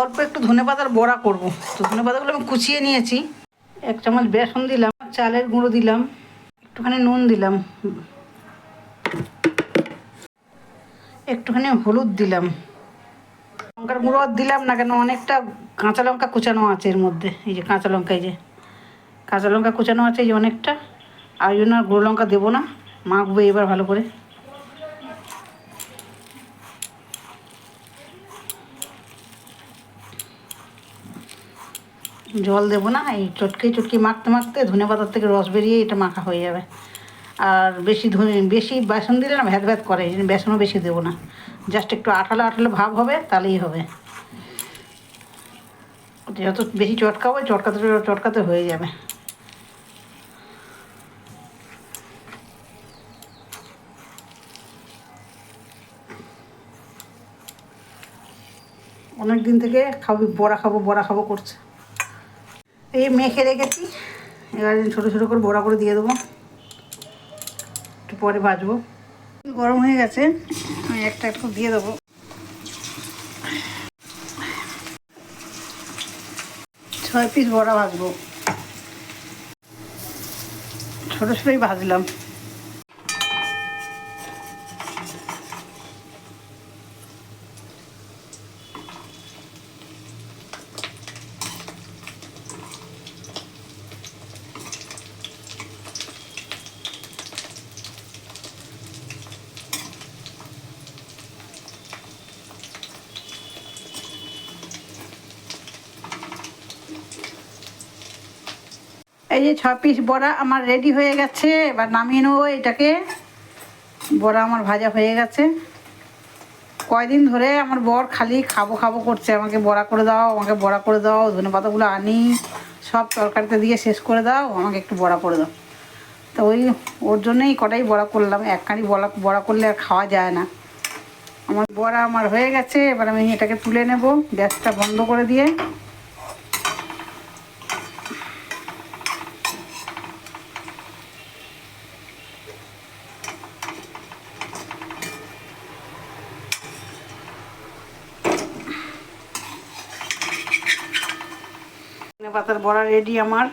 অল্প একটু ধনে পাতার বড়া করব। তো ধনে পাতাগুলো আমি কুচিয়ে নিয়েছি। এক চামচ বেসন দিলাম, চালের গুঁড়ো দিলাম, একটুখানি নুন দিলাম, একটুখানি হলুদ দিলাম। লঙ্কার গুঁড়ো আর দিলাম না কেন, অনেকটা কাঁচা লঙ্কা কুচানো আছে এর মধ্যে, এই যে কাঁচা লঙ্কা, এই যে। কাঁচা লঙ্কা কুচানো আছে এই যে অনেকটা, আর জন্য আর গুঁড়ো লঙ্কা দেবো না, মাখবো এবার ভালো করে। জল দেবো না, এই চটকে চটকে মাখতে মাখতে ধনে পাতার থেকে রস বেরিয়ে এটা মাখা হয়ে যাবে। আর বেশি ধনে, বেশি বেসন দিলে না ভ্যাত ভ্যাত করে বেসনও বেশি দেবো না। জাস্ট একটু আঠালো আঠালো ভাব হবে, তাহলেই হবে। যত বেশি চটকাবো, চটকাতে চটকাতে হয়ে যাবে। অনেক দিন থেকে খাবি, বড়া খাব বড়া খাব করছে। এই মেখে রেখেছি। এবার ছোটো ছোটো করে বড়া করে দিয়ে দেবো। একটু পরে ভাজবো। গরম হয়ে গেছে, আমি একটা একটু দিয়ে দেবো। ছয় পিস বড়া ভাজবো। ছোটো ছোটোই ভাজলাম। এই যে ছ পিস বড়া আমার রেডি হয়ে গেছে। এবার নামিয়ে নেব এটাকে। বড়া আমার ভাজা হয়ে গেছে। কয়দিন ধরে আমার বর খালি খাব খাব করছে। আমাকে বড়া করে দাও, আমাকে বড়া করে দাও, ধনে পাতাগুলো আনি, সব তরকারিতে দিয়ে শেষ করে দাও, আমাকে একটু বড়া করে দাও। তো ওই, ওর জন্যই কটাই বড়া করলাম। একখানি বড়া বড়া করলে আর খাওয়া যায় না। আমার বড়া আমার হয়ে গেছে। এবার আমি এটাকে তুলে নেব। গ্যাসটা বন্ধ করে দিয়ে। পাতার বড়া রেডি আমার।